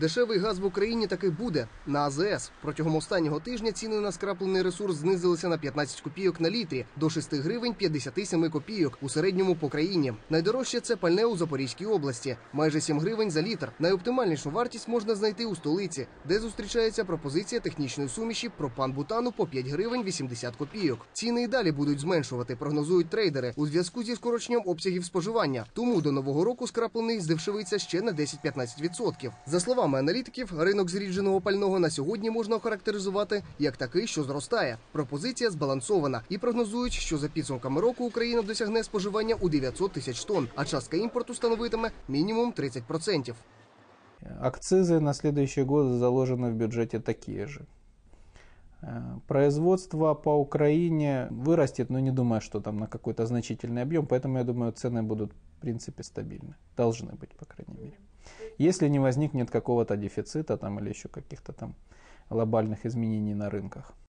Дешевий газ в Україні таки буде на АЗС. Протягом останнього тижня ціни на скраплений ресурс знизилися на 15 копійок на літрі до 6 гривень 57 копійок у середньому по країні. Найдорожче це пальне у Запорізькій області, майже 7 гривень за літр. Найоптимальнішу вартість можна знайти у столиці, де зустрічається пропозиція технічної суміші пропан-бутану по 5 гривень 80 копійок. Ціни і далі будуть зменшувати, прогнозують трейдери у зв'язку зі скороченням обсягів споживання. Тому до нового року скраплений здешевиться ще на 10-15%. За словами аналітиків, ринок зрідженого пального на сьогодні можна охарактеризувати як такий, що зростає. Пропозиція збалансована і прогнозують, що за підсумками року Україна досягне споживання у 900 тисяч тонн, а частка імпорту становитиме мінімум 30%. Акцизы на следующий год заложены в бюджете такие же. Э, Производство по Украине вырастет, но не думаю, что там на какой-то значительный объем, поэтому я думаю, цены будут в принципе стабильны. Должны быть, по крайней мере. Если не возникнет какого-то дефицита там или еще каких-то там глобальных изменений на рынках.